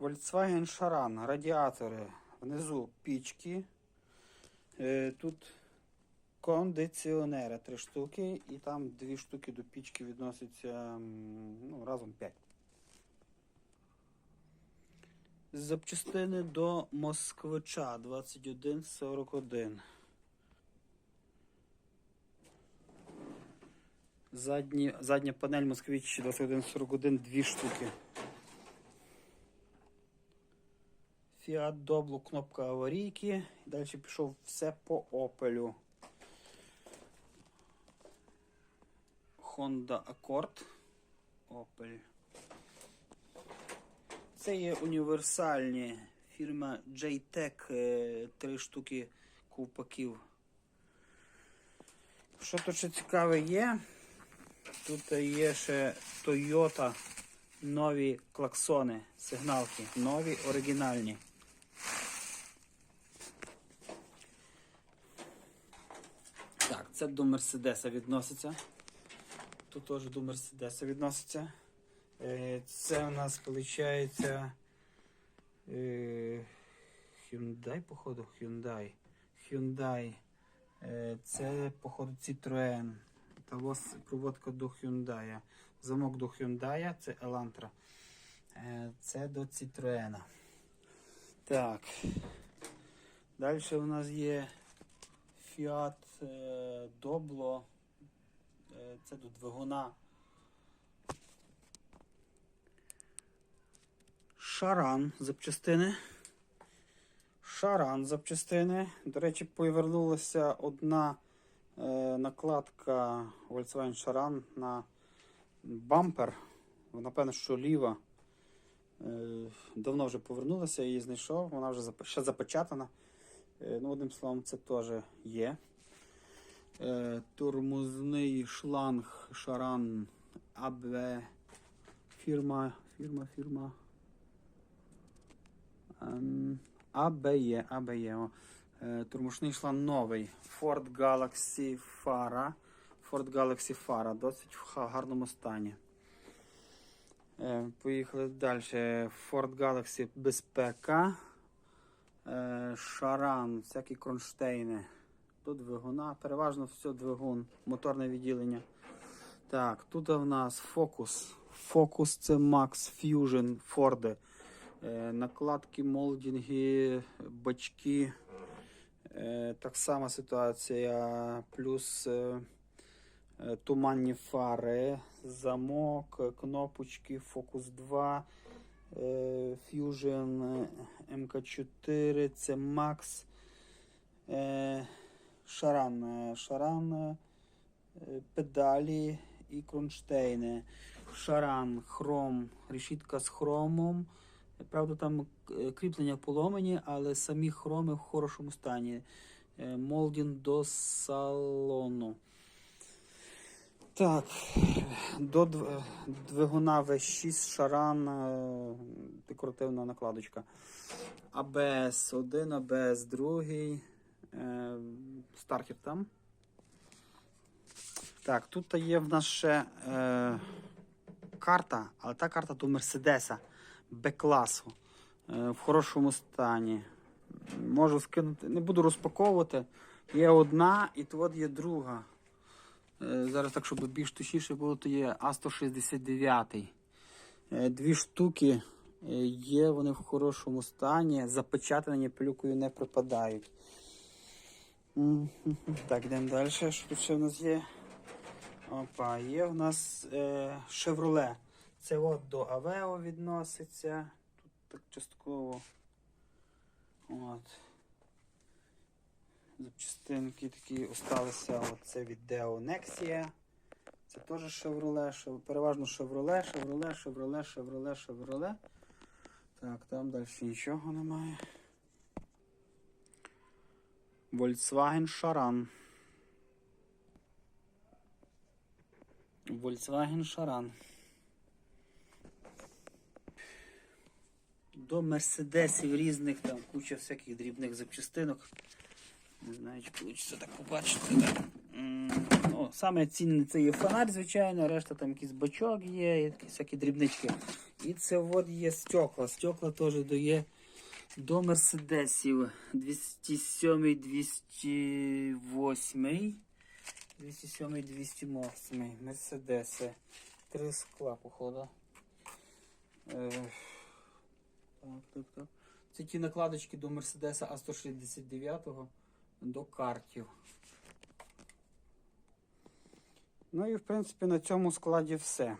Volkswagen Charan, радіатори. Внизу пічки. Е, Тут кондиціонери три штуки, і там дві штуки до пічки відносяться ну, разом п'ять. Запчастини до Москвича 2141. Задні, задня панель Москвич 2141, дві штуки. Fiat Doblo, кнопка аварійки. Далі пішов все по Opel. Honda Accord. Opel. Це є універсальні фірма JTEC, е, три штуки ковпаків. Що тут ще цікаве є? Тут є ще Toyota нові клаксони, сигналки, нові оригінальні. Так, це до Мерседеса відноситься. Тут теж до Мерседеса відноситься. Е, Це у нас виходить Hyundai, походу, Hyundai. Hyundai. Е, Це, походу, Citroen. Та ось проводка до Hyundai. Замок до Hyundai, це Elantra. Е, Це до Citroen. Так. Далі у нас є Fiat е, Doblo. Е, Це до двигуна. Шаран запчастини. Шаран запчастини. До речі, повернулася одна е, накладка Volkswagen Шаран на бампер. Напевно, що ліва. Е, давно вже повернулася, я її знайшов. Вона вже ще запечатана. Е, ну, одним словом, це теж є. Е, тормозний шланг Шаран АБ. Фірма, фірма, фірма. Ем, АБЄ. Е, шланг новий. Ford Galaxy Fara. Ford Galaxy Fara. Досить в гарному стані. Е, Поїхали далі. Ford Galaxy Безпека. Е, Шаран, всякі кронштейни. Тут двигуна, переважно все двигун, моторне відділення. Так, тут у нас Focus. Focus це Max Fusion Ford. Е, накладки, молдинги, бачки. Так само ситуація. Плюс туманні фари, замок, е, кнопочки, Focus 2, е, Fusion е, MK4, це Max. Е, Шаран. е, Шаран, е, педалі і кронштейни. Шаран, хром, решітка з хромом. Правда, там е, кріплення поломані, але самі хроми в хорошому стані. Е, Молдін до салону. Так, до двигуна V6 шаран, е, декоративна накладочка. АБС 1, АБС 2, е, стартер там. Так, тут є в нас ще е, карта, але та карта до Мерседеса Б-класу е, в хорошому стані. Можу скинути, не буду розпаковувати. Є одна і тут є друга. Е, Зараз так, щоб більш точніше було, то є А169. Е, Дві штуки е, є, вони в хорошому стані, запечатані пилюкою не пропадають. Так, йдемо далі. Що ще в нас є? Опа, є в нас Chevrolet. Це от до Aveo відноситься. Тут так частково. От. Запчастинки такі осталися. Це від Deo Nexia. Це теж Chevrolet, переважно Chevrolet, Chevrolet, Chevrolet, Chevrolet, Chevrolet. Так, там далі нічого немає. Volkswagen Charan. Volkswagen Charan. До мерседесів різних, там куча всяких дрібних запчастинок. Не знаю, чи вийде так побачити. Ну, саме цінне це є фонарь, звичайно, решта там якийсь бачок є, якісь всякі дрібнички. І це от є стекла. Стекла теж дає до мерседесів 207, 208, 207, 208. Мерседеси. Три скла, походу. Е. Це ті накладочки до Мерседеса А169 до картів. Ну і в принципі на цьому складі все.